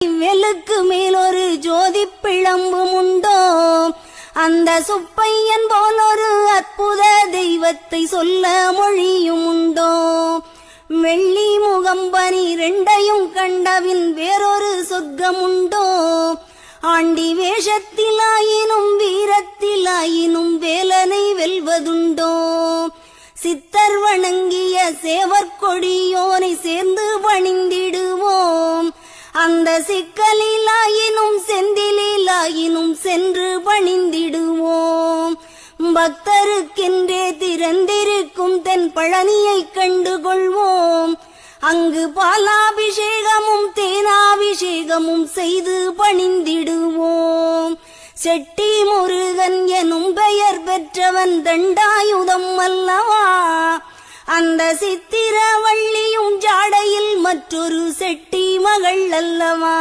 வெலுக்கு மேல் ஒரு ஜோதி பிளம்பும் உண்டோ? அந்த சுப்பையன் போல் ஒரு அற்புத தெய்வத்தை சொல்ல மொழியும் உண்டோ? வெள்ளி முகம்பனி ரெண்டையும் கண்டவின் வேறொரு சொர்க்கம் உண்டோ? ஆண்டி வேஷத்திலாயினும் வீரத்திலாயினும் வேலனை வெல்வதுண்டோ? சித்தர் வணங்கிய சேவற்கொடியோனை சேர்ந்து பணிந்திடுவோம் அந்த சிக்கலிலாயினும் செந்திலாயினும் சென்று பணிந்திடுவோம். பக்தருக்கென்றே திறந்திருக்கும் தென் பழனியை கண்டு கொள்வோம் அங்கு பாலாபிஷேகமும் தேனாபிஷேகமும் செய்து பணிந்திடுவோம். செட்டி முருகன் எனும் பெயர் பெற்றவன் தண்டாயுதம் அல்லவா? அந்த சித்திரவள்ளியும் ஜாடையில் மற்றொரு செட்டி மகள் அல்லவா?